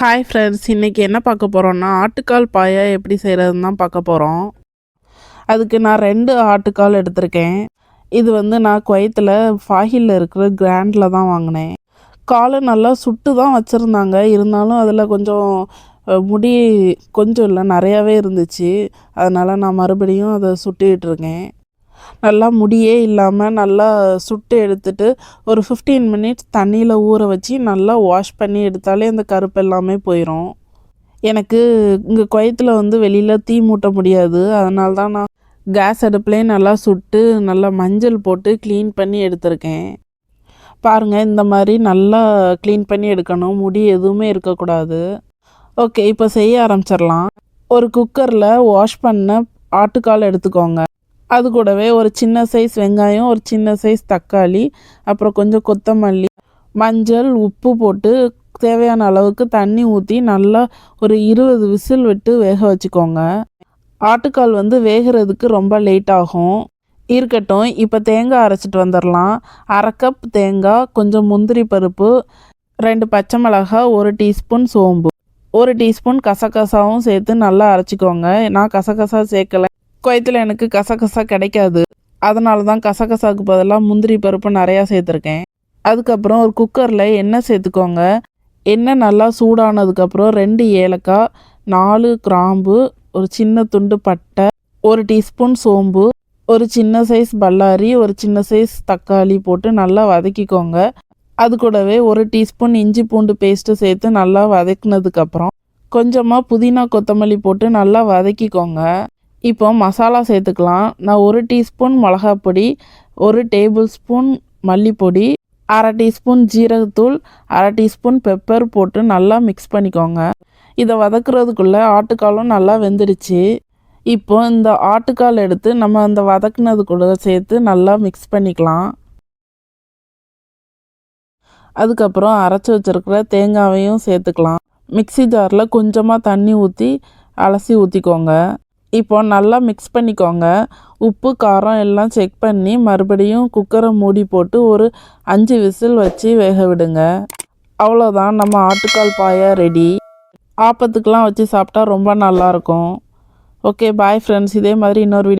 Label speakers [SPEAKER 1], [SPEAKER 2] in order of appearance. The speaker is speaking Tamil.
[SPEAKER 1] ஹாய் ஃப்ரெண்ட்ஸ் இன்றைக்கி என்ன பார்க்க போகிறோன்னா ஆட்டுக்கால் பாயா எப்படி செய்கிறதுன்னு தான் பார்க்க போகிறோம் அதுக்கு நான் ரெண்டு ஆட்டுக்கால் எடுத்திருக்கேன். இது வந்து நான் குவைத்தில் ஃபாஹிலில் இருக்கிற கிராண்டில் தான் வாங்கினேன். காலை நல்லா சுட்டு தான் வச்சுருந்தாங்க. இருந்தாலும் அதில் கொஞ்சம் முடி கொஞ்சம் இல்லை நிறையாவே இருந்துச்சு. அதனால் நான் மறுபடியும் அதை சுட்டிகிட்ருக்கேன் நல்லா முடியே இல்லாமல் நல்லா சுட்டு எடுத்துட்டு ஒரு ஃபிஃப்டீன் மினிட்ஸ் தண்ணியில் ஊற வச்சு நல்லா வாஷ் பண்ணி எடுத்தாலே அந்த கருப்பு எல்லாமே போயிடும் எனக்கு இங்கே குயத்தில் வந்து வெளியில் தீ மூட்ட முடியாது. அதனால தான் நான் கேஸ் அடுப்புலேயே நல்லா சுட்டு நல்லா மஞ்சள் போட்டு க்ளீன் பண்ணி எடுத்திருக்கேன். பாருங்கள் இந்த மாதிரி நல்லா க்ளீன் பண்ணி எடுக்கணும். முடி எதுவுமே இருக்கக்கூடாது. ஓகே இப்போ செய்ய ஆரம்பிச்சிடலாம். ஒரு குக்கரில் வாஷ் பண்ண ஆட்டுக்கால் எடுத்துக்கோங்க. அது கூடவே ஒரு சின்ன சைஸ் வெங்காயம் ஒரு சின்ன சைஸ் தக்காளி அப்புறம் கொஞ்சம் கொத்தமல்லி மஞ்சள் உப்பு போட்டு தேவையான அளவுக்கு தண்ணி ஊற்றி நல்லா ஒரு இருபது விசில் விட்டு வேக வச்சுக்கோங்க. ஆட்டுக்கால் வந்து வேகிறதுக்கு ரொம்ப லேட் ஆகும். இருக்கட்டும் இப்போ தேங்காய் அரைச்சிட்டு வந்துடலாம் அரை கப் தேங்காய் கொஞ்சம் முந்திரி பருப்பு ரெண்டு பச்சை மிளகாய் ஒரு டீஸ்பூன் சோம்பு. ஒரு டீஸ்பூன் கசகசாவும் சேர்த்து நல்லா அரைச்சிக்கோங்க. நான் கசகசா சேர்க்கல. குவைத்தில் எனக்கு கசகசா கிடைக்காது. அதனால தான் கசகசாக்கு பதிலாக முந்திரி பருப்பு நிறையா சேர்த்துருக்கேன். அதுக்கப்புறம் ஒரு குக்கரில் எண்ணெய் சேர்த்துக்கோங்க. எண்ணெய் நல்லா சூடானதுக்கப்புறம் ரெண்டு ஏலக்காய் நாலு கிராம்பு ஒரு சின்ன துண்டு பட்டை ஒரு டீஸ்பூன் சோம்பு ஒரு சின்ன சைஸ் பல்லாரி ஒரு சின்ன சைஸ் தக்காளி போட்டு நல்லா வதக்கிக்கோங்க. அது கூடவே ஒரு டீஸ்பூன் இஞ்சி பூண்டு பேஸ்ட்டு சேர்த்து நல்லா வதக்குனதுக்கப்புறம் கொஞ்சமாக புதினா கொத்தமல்லி போட்டு நல்லா வதக்கிக்கோங்க. இப்போ மசாலா சேர்த்துக்கலாம். நான் ஒரு டீஸ்பூன் மிளகாப்பொடி ஒரு டேபிள் ஸ்பூன் மல்லிப்பொடி அரை டீஸ்பூன் ஜீரகத்தூள் அரை டீஸ்பூன் பெப்பர் போட்டு நல்லா மிக்ஸ் பண்ணிக்கோங்க. இதை வதக்குறதுக்குள்ளே ஆட்டுக்காலும் நல்லா வெந்துடுச்சு. இப்போ இந்த ஆட்டுக்கால் எடுத்து நம்ம அந்த வதக்குனது கூட சேர்த்து நல்லா மிக்ஸ் பண்ணிக்கலாம். அதுக்கப்புறம் அரைச்சி வச்சிருக்கிற தேங்காவையும் சேர்த்துக்கலாம். மிக்ஸி ஜாரில் கொஞ்சமாக தண்ணி ஊற்றி அலசி ஊற்றிக்கோங்க இப்போ நல்லா மிக்ஸ் பண்ணிக்கோங்க. உப்பு காரம் எல்லாம் செக் பண்ணி மறுபடியும் குக்கரை மூடி போட்டு ஒரு அஞ்சு விசில் வச்சு வேக விடுங்க. அவ்வளோதான் நம்ம ஆட்டுக்கால் பாயா ரெடி ஆப்பத்துக்கெலாம் வச்சு சாப்பிட்டா ரொம்ப நல்லாயிருக்கும் ஓகே பாய் ஃப்ரெண்ட்ஸ் இதே மாதிரி இன்னொரு வீடியோ